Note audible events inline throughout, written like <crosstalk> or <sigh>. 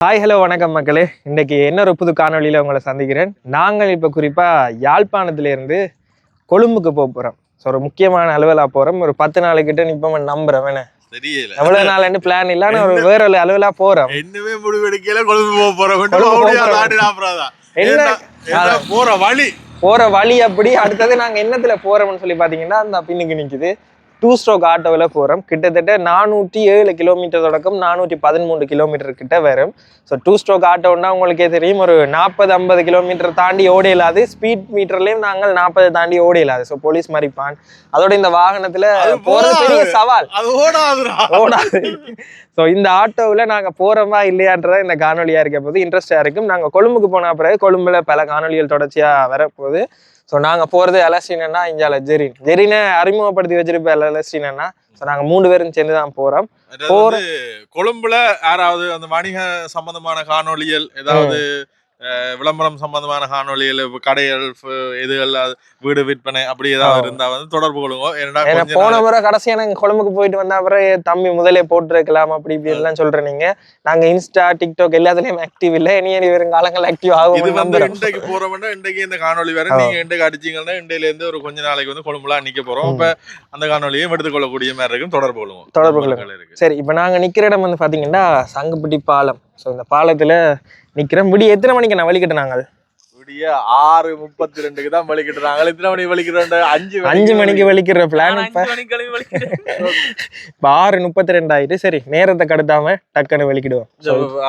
Hi hello வணக்கம் மக்களே. இன்னைக்கு இன்னொரு புது காணொளியில் உங்களை சந்திக்கிறேன். நாங்கள் இப்போ குறிப்பாக யாழ்ப்பாணத்திலேருந்து கொழும்புக்கு போக போகிறோம் ஸோ ஒரு முக்கியமான அலுவலாக போகிறோம் ஒரு பத்து நாளைக்கிட்ட நிற்போம் நம்புறேன் வேணே தெரியல. எவ்வளோ நாள்னு பிளான் இல்லை. ஒரு வேற ஒரு அலுவலாக போகிறோம் இன்னுமே முடிவெடுக்கல கொழும்பு போக போறோம். போறோம். என்ன? போற வழி. போகிற வழி அப்படி. அடுத்தது நாங்கள் என்னத்துல போகிறோம்னு சொல்லி பார்த்தீங்கன்னா அந்த பின்னுக்கு நிற்குது டூ ஸ்ட்ரோக் ஆட்டோவில் போகிறோம் கிட்டத்தட்ட நானூற்றி ஏழு கிலோமீட்டர் தொடக்கம் நானூற்றி பதிமூன்று கிலோமீட்டர் கிட்ட வரும். ஸோ டூ ஸ்ட்ரோக் ஆட்டோன்னா உங்களுக்கே தெரியும் ஒரு நாற்பது ஐம்பது கிலோமீட்டர் தாண்டி ஓட இயலாது ஸ்பீட் மீட்டர்லேயும் நாங்கள் நாற்பது தாண்டி ஓட இயலாது ஸோ போலீஸ் மறிப்பான். அதோட இந்த வாகனத்தில் போகிறது பெரிய. சவால். ஓடாது. ஸோ இந்த ஆட்டோவில் நாங்கள் போகிறோமா இல்லையான்றத இந்த காணொலியாக இருக்க போது இன்ட்ரெஸ்டாக இருக்கும். நாங்கள் கொழும்புக்கு போன பிறகு கொழும்புல பல காணொலிகள் தொடர்ச்சியாக வரப்போகுது. ஸோ நாங்கள் போகிறது அலஸ்டினா இஞ்சால ஜெரின் ஜெரினை அறிமுகப்படுத்தி வச்சிருப்ப அலஸ்டினா ஸோ நாங்கள் மூணு பேரும் சேர்ந்து தான் போகிறோம் வந்து கொழும்புல யாராவது அந்த வணிக சம்பந்தமான காணொளிகள் ஏதாவது விளம்பரம் சம்பந்தமான காணொளிகள் இப்ப கடைகள் ஃப- இதுகள் வீடு விற்பனை அப்படி ஏதாவது. இருந்தா வந்து தொடர்பு கொள்ளுங்க. ஏன்னா போன முறை கடைசியாக நாங்கள் கொழும்புக்கு போயிட்டு வந்த அப்புறம் தம்பி முதலே போட்டுருக்கலாம் அப்படி இப்படி எல்லாம் சொல்கிறேன் நீங்கள் நாங்கள் இன்ஸ்டா டிக்டாக் எல்லாத்துலேயும் ஆக்டிவ் இல்லை. இனி வரும் காலங்கள் ஆக்டிவ் இது ஆகும் வந்து நம்புறோம் இன்றைக்கு போறோம்னா இன்றைக்கு இந்த காணொளி வேற. நீங்க இன்றைக்கு அடிச்சீங்கன்னா இன்றையில இருந்து ஒரு கொஞ்ச நாளைக்கு வந்து கொழும்புல நிக்க போறோம். அப்ப அந்த காணொலியும் எடுத்துக்கொள்ளக்கூடிய மாதிரி இருக்கும். தொடர்பு கொள்ளுவோம் தொடர்பு சரி இப்போ நாங்கள் நிற்கிற இடம் வந்து பார்த்தீங்கன்னா சங்குப்பட்டி பாலம். ஸோ இந்த பாலத்தில் நிற்கிறேன் முடி எத்தனை மணிக்கு நான் வழிகிட்டு நாங்கள் விடிய ஆறு முப்பத்தி ரெண்டுக்கு தான் வலிக்கிட்டுறாங்க எத்தனை மணிக்கு வலிக்கிறோம் அஞ்சு அஞ்சு மணிக்கு வலிக்கிற பிளான் இப்போ. ஆறு முப்பத்தி ரெண்டு ஆயிட்டு சரி நேரத்தை கடத்தாம டக்குன்னு வலிக்கிடுவோம்.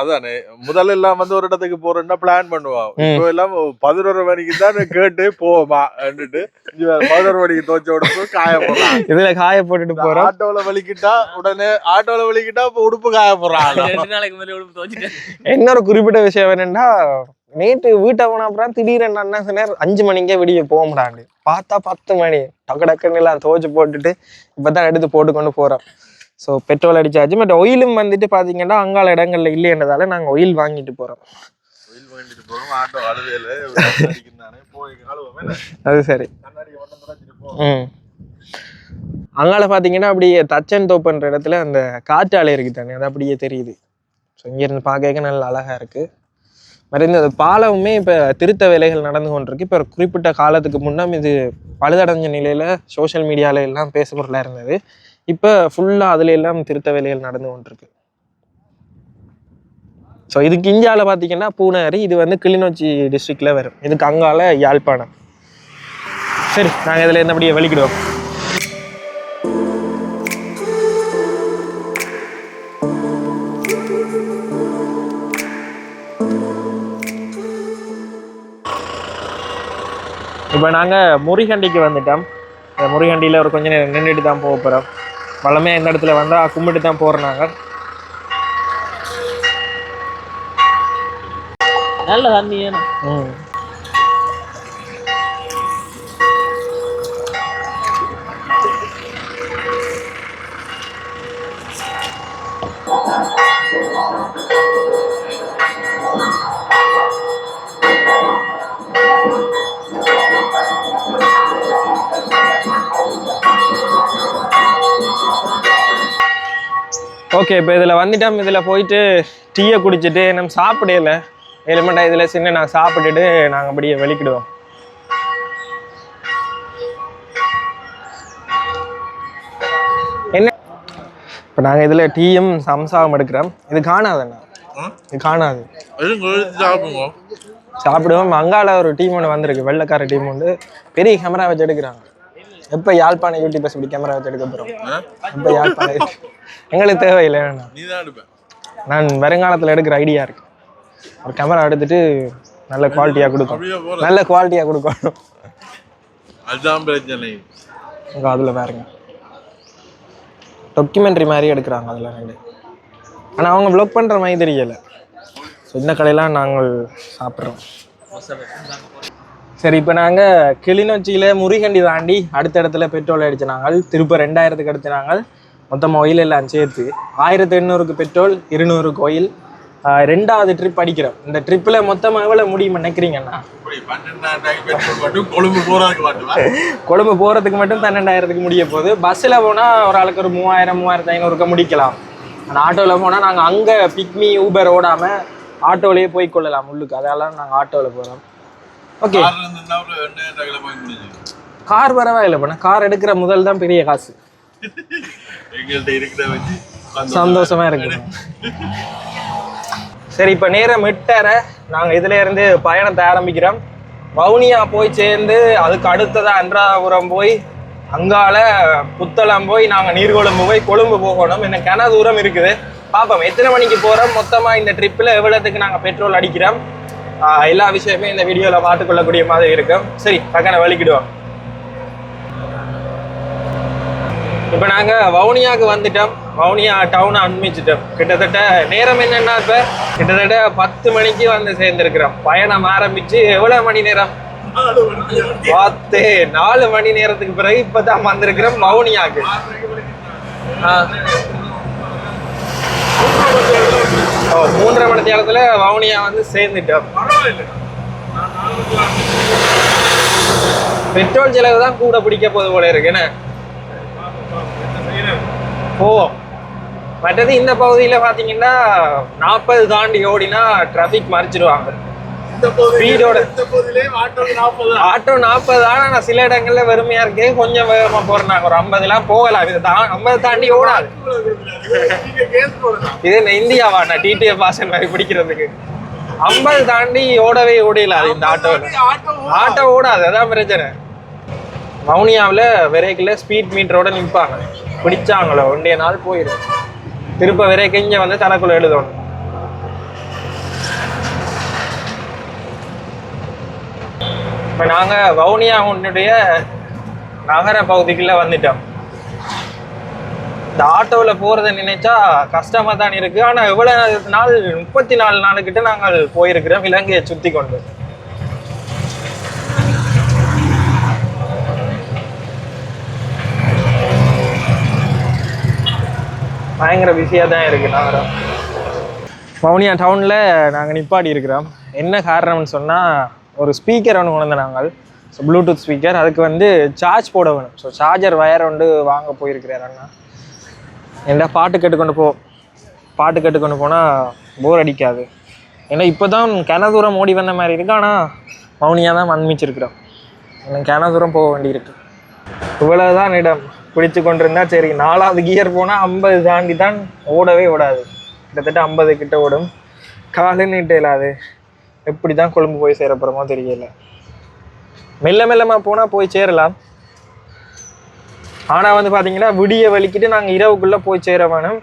அதானே. முதல்ல எல்லாம் வந்து ஒரு இடத்துக்கு போறோம்னா பிளான் பண்ணுவோம். இப்போ எல்லாம் பதினோரு மணிக்கு தான் கேட்டு போவோமா? அப்படின்ட்டு பதினோரு மணிக்கு தோச்ச உடுப்பு காய இதுல காய போட்டுட்டு போறோம். ஆட்டோல வலிக்கிட்டா உடனே ஆட்டோல வலிக்கிட்டா இப்ப உடுப்பு காய துவைச்சிட்டேன். இன்னொரு குறிப்பிட்ட விஷயம் என்னன்னா நேற்று வீட்டை போன அப்புறம் திடீர்னு அண்ணா சொன்னார்? அஞ்சு மணிக்கே விடிய போக முடியாது பார்த்தா பத்து மணி. டக்கு டக்குன்னு எல்லாம் துவைச்சு போட்டுட்டு இப்பதான் எடுத்து போட்டு கொண்டு போறோம். ஸோ பெட்ரோல் அடிச்சாச்சு. பட் ஒயிலும் வந்துட்டு பாத்தீங்கன்னா அங்கால இடங்கள்ல இல்லைன்றதால நாங்க ஒயில் வாங்கிட்டு என்ன? அது சரி. ம். அங்கால பார்த்தீங்கன்னா அப்படியே தச்சன் தோப்புன்ற இடத்துல அந்த காற்றாலை இருக்கு தானே அது அப்படியே தெரியுது. ஸோ இங்கேருந்து பார்க்க நல்ல அழகா இருக்கு. மறைந்து அந்த பாலமுமே இப்போ திருத்த வேலைகள் நடந்து கொண்டிருக்கு. இப்போ குறிப்பிட்ட காலத்துக்கு முன்னம் இது பழுதடைஞ்ச நிலையில் சோஷியல் மீடியாவில் எல்லாம் பேசுபொருளாக இருந்தது. இப்போ ஃபுல்லாக அதில் எல்லாம் திருத்த வேலைகள் நடந்து கொண்டிருக்கு. ஸோ இதுக்கு இந்தியாவில் பார்த்தீங்கன்னா பூனேரி இது வந்து கிளிநொச்சி டிஸ்ட்ரிக்டில் வரும். இதுக்கு அங்கால யாழ்ப்பாணம். சரி நாங்கள் இதில் இருந்தபடியே வலிக்கிடுவோம். இப்போ நாங்கள் முறிகண்டிக்கு வந்துட்டோம். இந்த முறிகண்டியில் ஒரு கொஞ்ச நேரம் நின்றுட்டு தான் போக போகிறோம் வளமையாக இந்த இடத்துல வந்தால் கும்பிட்டு தான் போகிறோம் நாங்கள் நல்ல தண்ணி. ம். ஓகே இப்போ இதில் வந்துட்டோம். இதில் போயிட்டு டீயை குடிச்சிட்டு நம்ம சாப்பிடல. எலிமெண்டா இதில் சின்ன நான் சாப்பிட்டுட்டு நாங்கள் அப்படியே வெளிக்கிடுவோம். என்ன? இப்போ நாங்கள் இதில் டீயும் சம்சாவும் எடுக்கிறோம். இது காணாதுண்ணா? இது காணாது. சாப்பிடுவோம் சாப்பிடுவோம். அங்கால ஒரு டீம் ஒன்று வந்திருக்கு. வெள்ளைக்கார டீம் வந்து பெரிய கேமரா வச்சு எடுக்கிறாங்க. எப்போ யாழ்ப்பாணம் யூடியூபர்ஸ் இப்படி கேமரா வச்சு எடுக்க போகிறோம் எப்போ யாழ்ப்பாணம் எங்களுக்கு தேவையில்லை வேணாம். நீ தான் எடுப்பேன் நான் வருங்காலத்தில் எடுக்கிற ஐடியா இருக்கு. ஒரு கேமரா எடுத்துட்டு நல்ல குவாலிட்டியாக கொடுக்கும். நல்ல குவாலிட்டியாக கொடுக்கணும் அதுதான் பிரச்சனை. இங்கே அதில் பாருங்க. டாக்குமெண்ட்ரி மாதிரி எடுக்கிறாங்க அதில் ரெண்டு. ஆனால் அவங்க ப்ளாக் பண்ணுற மாதிரி தெரியலை. ஸோ இந்த கடையெல்லாம் நாங்கள் சாப்பிட்றோம். சரி இப்போ நாங்கள் கிளிநொச்சியில் முறிகண்டி தாண்டி அடுத்த இடத்துல பெட்ரோல் அடிச்சு நாங்கள். திருப்ப ரெண்டாயிரத்துக்கு நாங்கள் மொத்தம் ஆயில் எல்லாம் சேர்த்து ஆயிரத்தி எண்ணூறுக்கு பெட்ரோல் இருநூறுக்கு ஆயில் ரெண்டாவது ட்ரிப் அடிக்கிறோம். இந்த ட்ரிப்பில் மொத்தமாக எவ்வளோ முடியும் நினைக்கிறீங்கண்ணா கொழும்பு போகிறதுக்கு மட்டும் பன்னெண்டாயிரத்துக்கு முடிய போகுது. பஸ்ஸில் போனால் ஒரு ஆளுக்கு ஒரு மூவாயிரம் மூவாயிரத்து ஐநூறுக்கு முடிக்கலாம். ஆனால் ஆட்டோவில் போனால் நாங்கள் அங்கே பிக்மி ஊபர் ஓடாமல் ஆட்டோலயே போய் கொள்ளலாம் உள்ளுக்கு. அதெல்லாம் நாங்கள் ஆட்டோவில் போகிறோம் ஓகே கார் பரவாயில்ல பண்ண. கார் எடுக்கிற முதல் தான் பெரிய காசு. எங்கள்கிட்ட இருக்கிற வச்சு சந்தோஷமா இருக்கு சரி இப்போ நேரம் எட்டரை. நாங்கள் இதுல இருந்து பயணத்தை ஆரம்பிக்கிறோம். வவுனியா போய் சேர்ந்து அதுக்கு அடுத்ததா அன்றாபுரம் போய் அங்கால புத்தளம் போய் நாங்கள் நீர்கொழும்பு போய் கொழும்பு போகணும். என்ன கன தூரம் இருக்குது. பார்ப்போம் எத்தனை மணிக்கு போகிறோம் மொத்தமாக இந்த ட்ரிப்பில் எவ்வளோத்துக்கு நாங்கள் பெட்ரோல் அடிக்கிறோம்? எல்லா விஷயமே இந்த வீடியோவில் பார்த்துக்கொள்ளக்கூடிய மாதிரி இருக்கும். சரி பக்கன வலிக்கிடுவோம். இப்போ நாங்கள் வவுனியாவுக்கு வந்துட்டோம். வவுனியா டவுனை அனுமிச்சிட்டோம் கிட்டத்தட்ட நேரம் என்னென்னா இப்போ கிட்டத்தட்ட பத்து மணிக்கு வந்து சேர்ந்துருக்கிறோம். பயணம் ஆரம்பித்து எவ்வளோ மணி நேரம்? பார்த்து நாலு மணி நேரத்துக்கு பிறகு இப்போ தான் வந்திருக்கிறோம் வவுனியாவுக்கு. ஓ மூன்றரை மணி நேரத்தில் வவுனியா வந்து சேர்ந்துட்டோம். பெட்ரோல் செலவு தான் கூட பிடிக்க போது போல இருக்கு. என்ன? போவோம். மற்றது இந்த பகுதியில பாத்தீங்கன்னா நாற்பது தாண்டி ஓடினா டிராபிக் மறிச்சிடுவாங்க ஸ்பீடோட ஆட்டோ நாற்பது? ஆனா நான் சில இடங்கள்ல வெறுமையா இருக்கு. கொஞ்சம் வேகமா போறாங்க ஒரு ஐம்பது எல்லாம் போகலாம். இது தா- ஐம்பது தாண்டி ஓடாது. இது என்ன இந்தியாவா நான் டிடிஎஃப் பாசன் மாதிரி பிடிக்கிறதுக்கு? ஐம்பது தாண்டி ஓடவே ஓடிடல அது இந்த ஆட்டோவில் ஆட்டோ ஓடாது. அதான் பிரச்சனை. வவுனியாவில் விரைக்கில் ஸ்பீட் மீட்டரோட நிற்பாங்க பிடிச்சாங்களோ ஒன்றைய நாள் போயிடும் திருப்ப வரைக்கும் இங்கே வந்து தனக்குள்ள எழுதணும் இப்போ நாங்கள் வவுனியா உன்னுடைய நகர பகுதிக்குள்ள வந்துட்டோம். இந்த ஆட்டோவில் போகிறத நினைச்சா கஷ்டமாக தான் இருக்குது ஆனால் எவ்வளோ நாள் முப்பத்தி நாலு நாளுக்கிட்ட நாங்கள் போயிருக்கிறோம் இலங்கையை சுற்றி கொண்டு பயங்கர பிஸியாக தான் இருக்கு. நகரம் மவுனியா டவுனில் நாங்கள் நிப்பாடி இருக்கிறோம். என்ன காரணம்னு சொன்னால் ஒரு ஸ்பீக்கர் ஒன்று கொண்டு நாங்கள் ஸோ ப்ளூடூத் ஸ்பீக்கர் அதுக்கு வந்து சார்ஜ் போட வேணும். ஸோ சார்ஜர் வயர் ஒன்று வாங்க போயிருக்கிறார் அண்ணா. என்ன பாட்டு கேட்டுக்கொண்டு போ. பாட்டு கேட்டுக்கொண்டு போனால் போர் அடிக்காது. ஏன்னா இப்போ தான் கன தூரம் ஓடி வந்த மாதிரி இருக்கு. ஆனால் மௌனியாக தான் மண்மிச்சிருக்கிறோம் எனக்கு கன தூரம் போக வேண்டியிருக்கு. இவ்வளோதான் இடம். பிடிச்சு கொண்டிருந்தா சரி நாலாவது கியர் போனால் ஐம்பது தாண்டி தான் ஓடவே ஓடாது. கிட்டத்தட்ட ஐம்பது கிட்ட ஓடும். காலு நீட்ட இல்லாது எப்படி தான் கொழும்பு போய் சேரப்புறமோ தெரியல. மெல்ல மெல்லமாக போனால் போய் சேரலாம். ஆனால் வந்து பார்த்தீங்கன்னா விடிய வலிக்கிட்டு நாங்கள் இரவுக்குள்ளே போய் சேர வேணும்.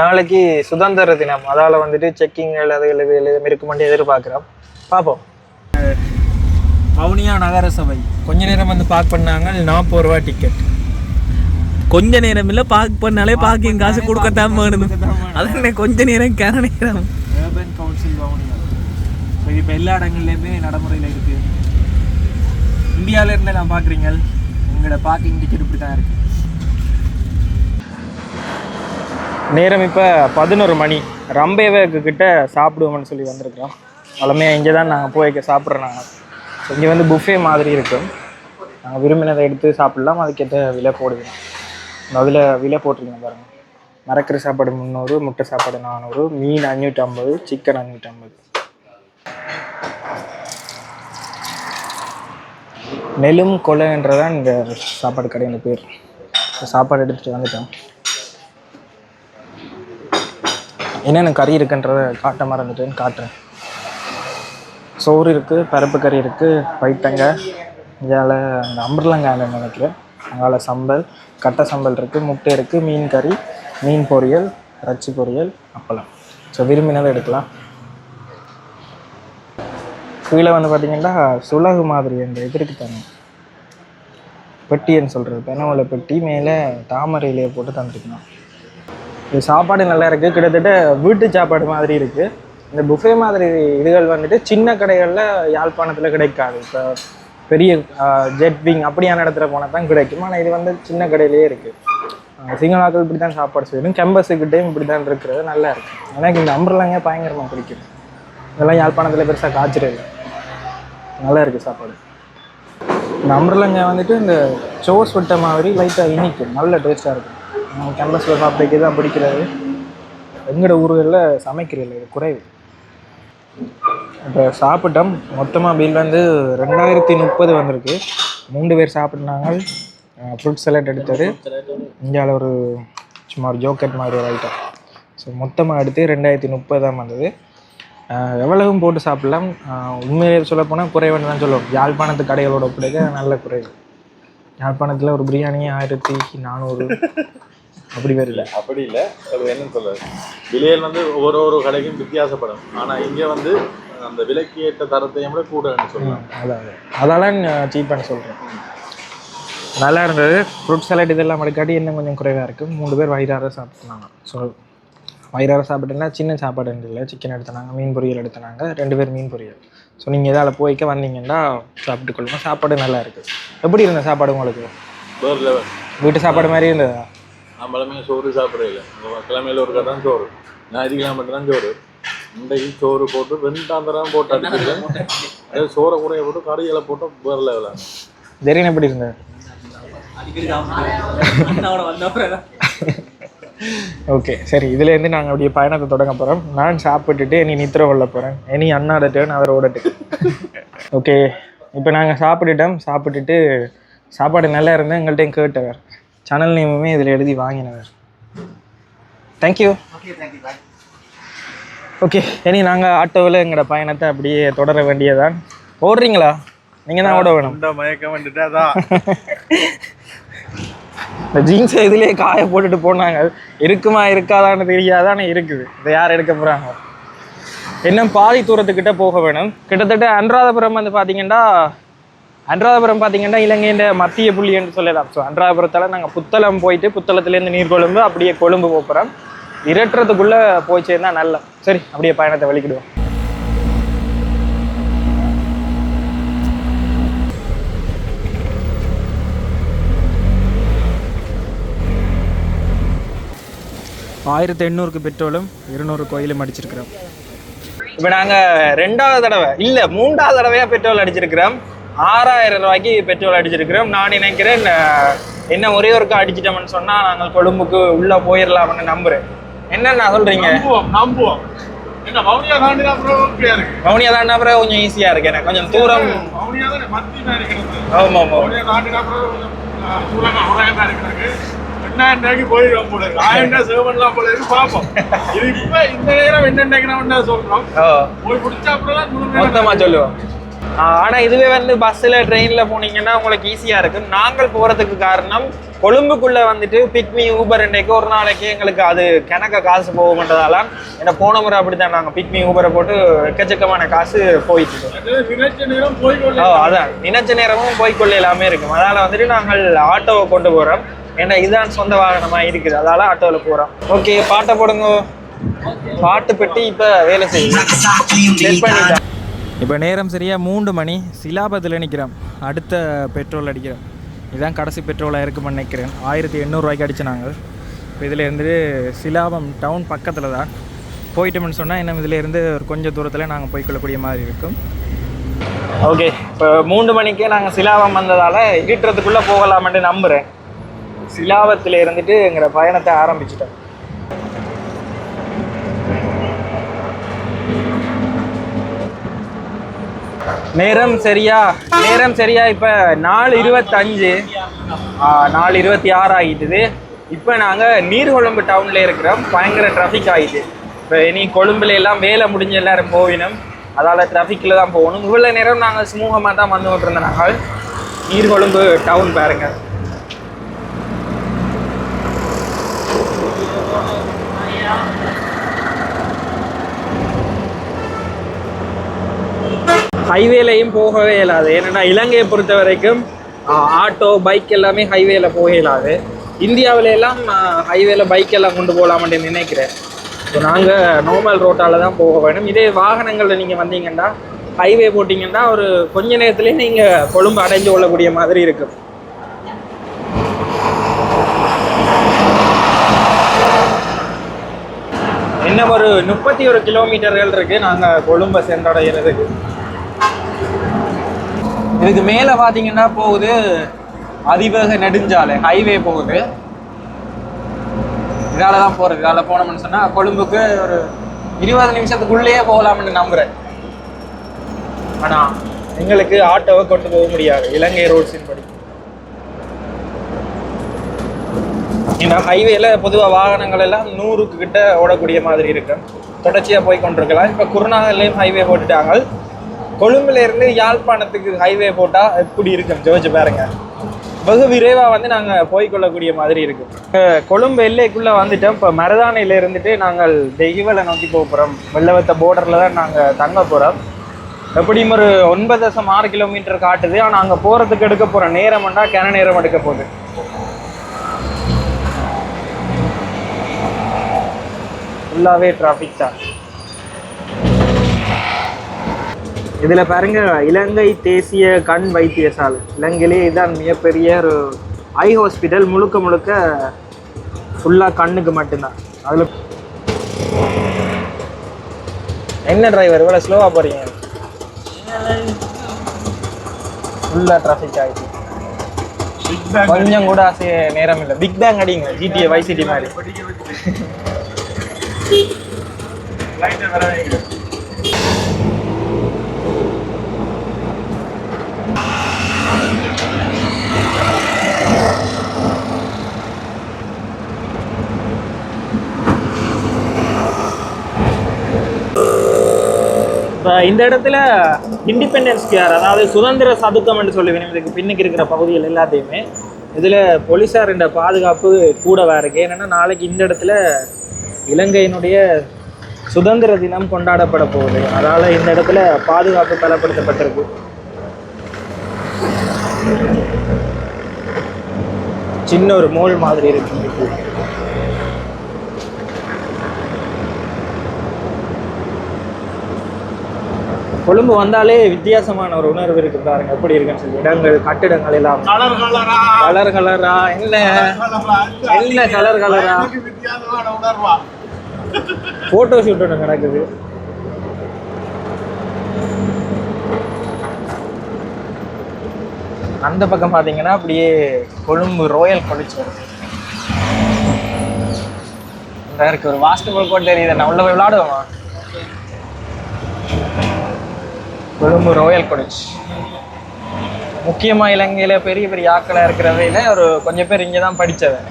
நாளைக்கு சுதந்திர தினம். அதால் வந்துட்டு செக்கிங் அது எழுது எழுது இருக்குமெண்டு எதிர்பார்க்குறோம். பார்ப்போம் வவுனியா நகரசபை. கொஞ்ச நேரம் வந்து பார்க் பண்ணாங்க. நாற்பது ரூபா டிக்கெட் கொஞ்ச நேரம் இல்ல பார்க் பண்ணாலே பார்க்கிங் காசு கொடுக்கத்தான் வேணும் அதான் கொஞ்ச நேரம் கன நேரம். Urban கவுன்சில் இது இப்போ எல்லா இடங்கள்லையுமே நடைமுறையில் இருக்குது இந்தியாவில இருந்து நான் பார்க்குறீங்க உங்களோட பார்க்கிங் டிக்கெட் இப்படி தான் இருக்குது நேரம் இப்போ பதினோரு மணி. ரம்பேவேக்கு கிட்ட சாப்பிடுவோம்னு சொல்லி வந்திருக்கிறோம். வளமையாக இங்கே தான் நாங்கள் போய் சாப்பிட்றோம் நாங்கள் இங்கே வந்து புஃபே மாதிரி இருக்கும். நாங்கள் விரும்பினதை எடுத்து சாப்பிடலாம். அதுக்கேற்ற விலை போடுவோம். அதில் விலை போட்டிருக்கீங்க பாருங்கள் மறக்கிற சாப்பாடு முந்நூறு முட்டை சாப்பாடு நானூறு மீன் அஞ்சூற்றி ஐம்பது சிக்கன் அஞ்சூற்றி ஐம்பது நெலும் கொலைன்றதான் இந்த சாப்பாடு கடையின் பேர். சாப்பாடு எடுத்துகிட்டு வந்துட்டோம். என்னென்ன கறி இருக்குன்றத காட்ட மறந்துட்டேன்னு காட்டுறேன். சோறு இருக்குது பருப்பு கறி இருக்குது பைத்தங்க இதால் அந்த அம்பர்லங்காய் நினைக்கிறேன். அங்கால சம்பல் கட்டை சம்பல் இருக்குது முட்டை இருக்குது மீன் கறி மீன் பொரியல் இறைச்சி பொரியல் அப்பளம். ஸோ விரும்பினதை எடுக்கலாம். கீழே வந்து பார்த்தீங்கன்னா சுலகு மாதிரி அந்த இது இருக்கு தானே பெட்டின்னு சொல்கிறது பெனவுல பெட்டி மேலே தாமரை இலையை போட்டு தந்துருக்கணும். இது சாப்பாடு நல்லா இருக்குது கிட்டத்தட்ட வீட்டு சாப்பாடு மாதிரி இருக்குது இந்த புஃபே மாதிரி இதுகள் வந்துட்டு சின்ன கடைகளில் யாழ்ப்பாணத்தில் கிடைக்காது. இப்போ பெரிய ஜெட் விங் அப்படியான இடத்துல போனால் தான் கிடைக்கும். ஆனால் இது வந்து சின்ன கடையிலேயே இருக்குது சிங்களாக்கள் இப்படி தான் சாப்பாடு செய்யணும். கேம்பஸுக்கிட்டேயும் இப்படி தான் இருக்கிறது. நல்லா இருக்கு. எனக்கு இந்த அம்பர்லாங்க பயங்கரமாக பிடிக்கும். இதெல்லாம் யாழ்ப்பாணத்தில் பெருசாக காய்ச்சல் இல்லை. நல்லா இருக்குது சாப்பாடு. இந்த அம்பர்லங்க வந்துட்டு இந்த சோஸ் விட்ட மாதிரி லைட்டாக இனிக்கும். நல்ல டேஸ்ட்டாக இருக்கும். நம்ம கேம்பஸில் சாப்பிட்டுக்கே தான் பிடிக்கிறது. எங்களோட ஊர்களில் சமைக்கிறதில்ல. இது குறைவு. இப்போ சாப்பிட்டோம். மொத்தமாக பில் வந்து ரெண்டாயிரத்தி முப்பது வந்திருக்கு. மூன்று பேர் சாப்பிட்னாங்க. ஃப்ரூட் சலாட் எடுத்தது. இந்தியாவில் ஒரு சும்மா ஒரு ஜோக்கெட் மாதிரி ஒரு ஐட்டம் ஸோ மொத்தமாக எடுத்து ரெண்டாயிரத்தி முப்பது தான் வந்தது. எவ்வளவும் போட்டு சாப்பிடலாம்? உண்மையிலேயே உண்மையிலே சொல்லப்போனால் குறைவுன்னு தான் சொல்லுவோம். யாழ்ப்பாணத்து கடைகளோட ஒப்பிடுக்க நல்ல குறைவு. யாழ்ப்பாணத்தில் ஒரு பிரியாணி ஆயிரத்தி நானூறு. அப்படி வருது அப்படி இல்லை. அது என்னன்னு சொல்ல. விலையில் வந்து ஒவ்வொரு ஒரு கடைக்கும் வித்தியாசப்படும். ஆனால் இங்கே வந்து அந்த விலைக்கு ஏற்ற தரத்தையும் விட கூடன்னு சொல்லலாம் அதான் அதால சீப்பான சொல்கிறேன் நல்லா இருந்தது. ஃப்ரூட் சலாட் இதெல்லாம் எடுக்காட்டி இன்னும் கொஞ்சம் குறைவாக இருக்குது மூணு பேர் வயிறார சாப்பிட்டுனாங்க. ஸோ வயிறார சாப்பிட்டுனா சின்ன சாப்பாடு இல்லை. சிக்கன் எடுத்தனாங்க மீன் பொரியல் எடுத்தனாங்க. ரெண்டு பேர் மீன் பொரியல். ஸோ நீங்கள் எதால் போய்க்க வந்தீங்கன்னா சாப்பிட்டு கொள்ளுங்க. சாப்பாடு நல்லா இருக்குது எப்படி இருந்த சாப்பாடு உங்களுக்கு? வீட்டு சாப்பாடு மாதிரி இருந்ததா? நம்மளுமே சோறு சாப்பிடவே இல்லை. கிழமையில ஒரு தான் சோறு. ஞாயிற்றுக்கிழமை மட்டும் தான் சோறு. இன்றைக்கு சோறு போட்டு வெண்டாந்தரம் போட்டு அடிச்சிருக்கேன் அதே சோறை கூட போட்டு கறிகளை போட்டு வேறு லெவலாக தெரியும் எப்படி இருந்தது? ஓகே சரி இதுலேருந்து நாங்கள் அப்படியே பயணத்தை தொடங்க போகிறோம் நான் சாப்பிட்டுட்டு நீ நித்திர கொள்ள போகிறேன் இனி அண்ணாட டேர்ன் அவர் ஓடட்டு. ஓகே இப்போ நாங்கள் சாப்பிட்டுட்டோம். சாப்பிட்டுட்டு சாப்பாடு நல்லா இருந்தால் எங்கள்கிட்டையும் கேட்டவர். சேனல் நேமுமே இதில் எழுதி வாங்கினவர். தேங்க்யூ ஓகே இனி நாங்கள் ஆட்டோவில் எங்களோட பயணத்தை அப்படியே தொடர வேண்டியதான் ஓடுறீங்களா? நீங்கள் தான் ஓட வேணும். மயக்கம் வந்துட்டு அதான் <laughs> இந்த ஜீன்ஸை இதுலேயே காய போட்டுட்டு போனாங்க. இருக்குமா இருக்காதான்னு தெரியாதானே இருக்குது. இதை யார் எடுக்க போகிறாங்க இன்னும் பாதி தூரத்துக்கிட்ட போக வேணும். கிட்டத்தட்ட அனுராதபுரம் வந்து பார்த்தீங்கன்னா அனுராதபுரம் பார்த்தீங்கன்னா இலங்கையின் மத்திய புள்ளி என்று சொல்லலாம். ஸோ அனுராதபுரத்தால் நாங்கள் புத்தளம் போயிட்டு புத்தளத்துலேருந்து நீர்கொழும்பு அப்படியே கொழும்பு போகிறோம் இரட்டுறதுக்குள்ளே சேர்ந்தா நல்ல. சரி அப்படியே பயணத்தை வலிக்கிடுவோம். ஆயிரத்தி எண்ணூறுக்கு பெட்ரோலும் இருநூறு கோயிலும் அடிச்சிருக்கிறோம். இப்போ நாங்கள் ரெண்டாவது தடவை இல்லை மூன்றாவது தடவையாக பெட்ரோல் அடிச்சிருக்கிறோம். ஆறாயிரம் ரூபாய்க்கு பெட்ரோல் அடிச்சிருக்கிறோம். நான் நினைக்கிறேன் என்ன ஒரே ஒருக்கா அடிச்சிட்டோம்னு சொன்னால் நாங்கள் கொழும்புக்கு உள்ளே போயிடலாம்னு நம்புறேன். என்னண்ணா சொல்கிறீங்க நம்புவோம் நம்புவோம். என்ன மௌனியா தாண்டி அப்புறம் கொஞ்சம் ஈஸியாக இருக்கு எனக்கு. கொஞ்சம் தூரம் உலகமா இருக்கிறது. ரெண்டாயிரம் ரூபாய்க்கு போயிடுவோம் போல ஆயிரம் ரூபாய் சேவ் பண்ணலாம் போல இருக்கு பார்ப்போம். இது <laughs> இப்ப இந்த நேரம் என்னென்ன நம்ம சொல்றோம்? போய் பிடிச்ச அப்புறம் மொத்தமாக சொல்லுவோம். ஆனா இதுவே வந்து பஸ்ஸில் ட்ரெயினில் போனீங்கன்னா உங்களுக்கு ஈஸியாக இருக்கும். நாங்கள் போகிறதுக்கு காரணம் கொழும்புக்குள்ளே வந்துட்டு பிக்மி ஊபர் இன்றைக்கு ஒரு நாளைக்கு எங்களுக்கு அது கணக்க காசு போகும்ன்றதால ஏன்னா போன முறை அப்படி தான் நாங்கள் பிக்மி ஊபரை போட்டு எக்கச்சக்கமான காசு போயிட்டு ஓ அதான். நினைச்ச நேரமும் போய்க்கொள்ள எல்லாமே இருக்கும். அதனால் வந்துட்டு நாங்கள் ஆட்டோவை கொண்டு போகிறோம் ஏன்னா இதுதான் சொந்த வாகனமாக இருக்குது. அதால ஆட்டோவில் போகிறோம் ஓகே பாட்டை போடுங்க. பாட்டு பெட்டி இப்போ வேலை செய்யுது. செட் பண்ணிட்டேன் இப்போ நேரம் சரியாக மூன்று மணி. சிலாபத்தில் நிற்கிறோம் அடுத்த பெட்ரோல் அடிக்கிறோம் இதுதான் கடைசி பெட்ரோலாக இருக்குமென்னு நினைக்கிறேன். ஆயிரத்தி எண்ணூறுரூவாய்க்கு அடிச்சு நாங்கள் இப்போ இதில் இருந்துட்டு சிலாபம் டவுன் பக்கத்தில் தான். போயிட்டோம்னு சொன்னால் இன்னும் இதிலேருந்து ஒரு கொஞ்சம் தூரத்தில் நாங்கள் போய்க்கொள்ளக்கூடிய மாதிரி இருக்கும். ஓகே இப்போ மூன்று மணிக்கே நாங்கள் சிலாபம் வந்ததால் இருட்டுறதுக்குள்ளே போகலாமென்று நம்புகிறேன் சிலாபத்தில் இருந்துட்டு எங்களோட பயணத்தை ஆரம்பிச்சிட்டோம். நேரம் சரியா? நேரம் சரியா? இப்போ நாலு இருபத்தஞ்சு. நாலு இருபத்தி ஆறு ஆகிட்டுது. இப்போ நாங்கள் நீர்கொழும்பு டவுனில் இருக்கிறோம். பயங்கர டிராஃபிக் ஆகிட்டு. இப்போ இனி கொழும்புல எல்லாம் வேலை முடிஞ்ச எல்லாரும் போவினோம் அதால் டிராஃபிக்கில் தான் போகணும். இவ்வளோ நேரம் நாங்கள் சுமூகமாக தான் வந்து கொண்டிருந்த நாங்கள். நீர்கொழும்பு டவுன் பாருங்கள் ஹைவேலையும் போகவே இயலாது. ஏன்னா இலங்கையை பொறுத்த வரைக்கும் ஆட்டோ பைக் எல்லாமே ஹைவேல போக இயலாது. இந்தியாவில எல்லாம் ஹைவேல பைக் எல்லாம் கொண்டு போகலாம்னு நினைக்கிறேன். ஸோ நாங்கள் நார்மல் ரோட்டால தான் போக வேணும் இதே வாகனங்களில் நீங்கள் வந்தீங்கன்னா ஹைவே போட்டிங்கன்னா ஒரு கொஞ்ச நேரத்துலேயே நீங்கள் கொழும்பு அடைஞ்சு கொள்ளக்கூடிய மாதிரி இருக்கும். இன்னும் ஒரு முப்பத்தி ஒரு கிலோமீட்டர்கள் இருக்கு. நாங்கள் கொழும்பை சென்றடைகிறதுக்கு. இதுக்கு மேலே பார்த்தீங்கன்னா போகுது? அதிவேக நெடுஞ்சாலை ஹைவே போகுது. இதால தான் போகிறது இதால் போனோம்னு சொன்னால் கொழும்புக்கு ஒரு இருபது நிமிஷத்துக்குள்ளேயே போகலாம்னு நம்புகிறேன் ஆனால் எங்களுக்கு ஆட்டோவை கொண்டு போக முடியாது. இலங்கை ரோட்ஸின் படி. ஏன்னா ஹைவேல பொதுவாக வாகனங்கள் எல்லாம் நூறுக்கு கிட்ட ஓடக்கூடிய மாதிரி இருக்கும் தொடர்ச்சியாக போய் கொண்டிருக்கலாம். இப்போ குருநாகல்லையும் ஹைவே போட்டுட்டாங்க. கொழும்புல இருந்து யாழ்ப்பாணத்துக்கு ஹைவே போட்டால் எப்படி இருக்கும். ஜோதிச்சு பாருங்க. வெகு விரைவாக வந்து நாங்கள் போய்க்கொள்ளக்கூடிய மாதிரி இருக்கும் இப்போ கொழும்பு எல்லைக்குள்ளே வந்துட்டோம். இப்போ மருதானையில இருந்துட்டு நாங்கள் தெய்வலை நோக்கி போக போகிறோம் வெள்ளவத்த போர்டரில் தான் நாங்கள் தங்க போகிறோம் எப்படியும் ஒரு ஒன்பது தசம் ஆறு கிலோமீட்டர் காட்டுது. ஆனால் அங்கே போகிறதுக்கு எடுக்க போகிற நேரம்னா கன நேரம் எடுக்க போகுது. ஃபுல்லாகவே டிராஃபிக் தான். இதில் பாருங்க இலங்கை தேசிய கண் வைத்தியசாலை. இலங்கையிலே இதுதான் மிகப்பெரிய ஒரு ஐ ஹாஸ்பிட்டல் முழுக்க முழுக்க ஃபுல்லாக கண்ணுக்கு மட்டும்தான். அதில் என்ன டிரைவர் இவ்வளோ ஸ்லோவாக போகிறீங்க ஃபுல்லாக டிராஃபிக் ஆகிடுச்சு கொஞ்சம் கூட ஆசை நேரம் இல்லை. பிக் பேங் அடிங்க ஜிடிஏ வைசிடி மாதிரி. இந்த இடத்துல இண்டிபெண்டன்ஸ் கேர் அதாவது சுதந்திர சதுக்கம்னு சொல்லுவேன் இதுக்கு பின்னுக்கு இருக்கிற பகுதிகள் எல்லாத்தையுமே இதில் போலீஸார் இந்த பாதுகாப்பு கூடவா இருக்குது ஏன்னா நாளைக்கு இந்த இடத்துல இலங்கையினுடைய சுதந்திர தினம் கொண்டாடப்பட போகுது. அதனால் இந்த இடத்துல பாதுகாப்பு பலப்படுத்தப்பட்டிருக்கு. சின்ன ஒரு மோல் மாதிரி இருக்கு. கொழும்பு வந்தாலே வித்தியாசமான ஒரு உணர்வு இருக்கு பாருங்க. எப்படி இருக்குன்னு சொல்லி. இடங்கள் கட்டிடங்கள் எல்லாம். கலர் கலரா. என்ன? என்ன கலர் கலரா? போட்டோ ஷூட் ஒன்று நடக்குது. அந்த பக்கம் பார்த்தீங்கன்னா அப்படியே கொழும்பு ரோயல் கொலிச்சு இருக்கு ஒரு வாஸ்கெட்பால் கோட் தெரியுது. நான் உள்ள போய் விளையாடுவோமா கொழும்பு ரோயல் கொலேஜ் முக்கியமாக இலங்கையில் பெரிய பெரிய ஆக்களாக இருக்கிறவையில் ஒரு கொஞ்சம் பேர் இங்கே தான் படித்தவன்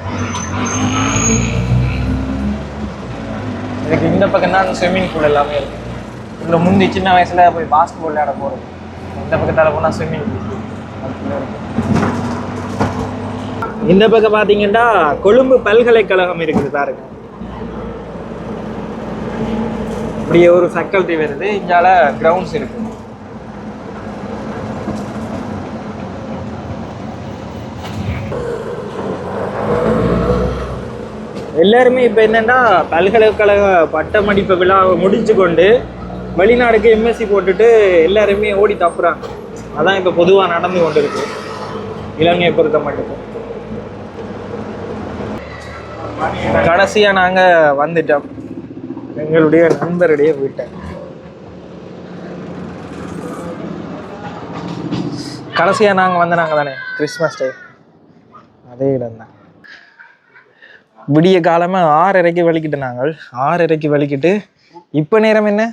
இதுக்கு இந்த பக்கம் தான் ஸ்விம்மிங் பூல் எல்லாமே இருக்கு. இதுல முந்தி சின்ன வயசில் போய் பாஸ்கெட் விளையாட போகிறது இந்த பக்கத்தால் போனால் ஸ்விம்மிங் பூல் இந்த பக்கம் பார்த்தீங்கன்னா கொழும்பு பல்கலைக்கழகம் இருக்குது பாருங்க. இப்படியே ஒரு ஃபேக்கல்ட்டி வருது இங்கால கிரவுண்ட்ஸ் இருக்குது எல்லாருமே இப்போ என்னன்னா பல்கலைக்கழக பட்டமடிப்பு விழாவை முடிச்சு கொண்டு வெளிநாடுக்கு எம்எஸ்சி போட்டுட்டு எல்லாருமே ஓடி தப்புறாங்க. அதான் இப்போ பொதுவாக நடந்து கொண்டு இருக்கு இலங்கையை பொறுத்த மட்டும் கடைசியாக நாங்கள் வந்துட்டோம். எங்களுடைய நண்பருடைய வீட்டை. கடைசியாக நாங்கள் வந்து நாங்கள் தானே? கிறிஸ்மஸ் டைம் அதே இடம் தான் விடிய காலமாக ஆறரைக்கு வலிக்கிட்டு நாங்கள். ஆறரைக்கு வலிக்கிட்டு இப்போ நேரம் என்ன?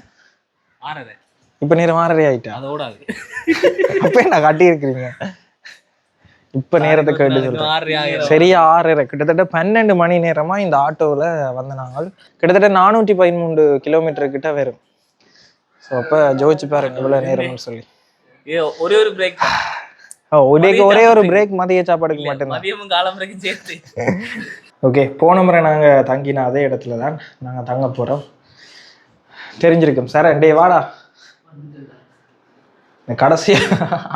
ஆறரை. இப்போ நேரம் ஆறரை ஆயிட்டா? அதோட அப்போ என்ன கட்டி இருக்கிறீங்க இப்போ நேரத்தை கேட்டு சொல்றேன் சரியா ஆறரை. கிட்டத்தட்ட பன்னெண்டு மணி நேரமா இந்த ஆட்டோவில் வந்த நாங்கள். கிட்டத்தட்ட நானூற்றி பதிமூன்று கிலோமீட்டர் கிட்ட வரும். ஸோ அப்போ ஜோதிச்சு பாருங்க இவ்வளோ நேரம்னு சொல்லி. ஒரே ஒரு பிரேக் ஒரே ஒரே ஒரு பிரேக் மதிய சாப்பாடுக்கு மட்டும்தான். மதியமும் காலம் வரைக்கும் சேர்த்து. ஓகே போன முறை நாங்கள் தங்கின அதே இடத்துல தான் நாங்கள் தங்க போகிறோம் தெரிஞ்சிருக்கும். சார் டே வாடா. இந்த கடைசியா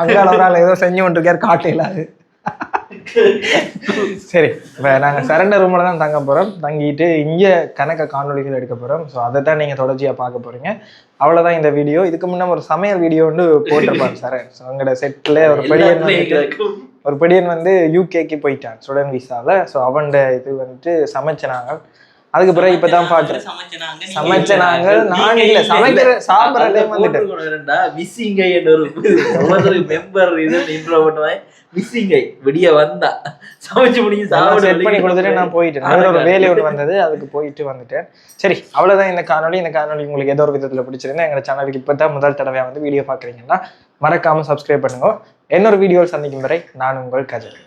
அங்கால ஒரு ஆள் ஏதோ செஞ்சு கொண்டிருக்காரு காட்டையில் அது. சரி இப்போ நாங்கள் சரண்டர் ரூமில் தான் தங்க போகிறோம் தங்கிட்டு இங்கே கணக்க காணொளிகள் எடுக்க போகிறோம் ஸோ அதை தான் நீங்கள் தொடர்ச்சியாக பார்க்க போகிறீங்க அவ்வளோதான் இந்த வீடியோ இதுக்கு முன்னே ஒரு சமையல் வீடியோ வந்து போட்டிருப்பாங்க சார் ஸோ எங்களோட செட்டில் ஒரு வந்துட்டு ஒரு படியன் வந்து யூகேக்கு போயிட்டான் ஸ்டூடெண்ட் விசாவில் ஸோ அவன்ட இது வந்துட்டு சமைச்ச நாங்கள் அதுக்கு பிறகு இப்பதான் பாட்டு சமைச்ச நாங்கள் நான் இல்ல சமைக்கிற சாப்பிடுற டைம் வந்துட்டேன் மிஸ்ஸிங்கை ஒரு மெம்பர் இது இன்ட்ரோ பண்ணுவேன் மிஸ்ஸிங்கை வந்தா. சமைச்சு முடிஞ்சு செட் பண்ணி கொடுத்துட்டு நான் போயிட்டேன். வேற ஒரு வேலை ஒன்று வந்தது அதுக்கு போயிட்டு வந்துட்டேன். சரி அவ்வளவுதான். இந்த காணொளி இந்த காணொளி உங்களுக்கு ஏதோ ஒரு விதத்துல பிடிச்சிருந்தா எங்க சேனலுக்கு இப்பதான் முதல் தடவையா வந்து வீடியோ பாக்குறீங்கன்னா மறக்காம சப்ஸ்கிரைப் பண்ணுங்க. இன்னொரு வீடியோவில் சந்திக்கும் வரை நான் உங்கள் கஜல்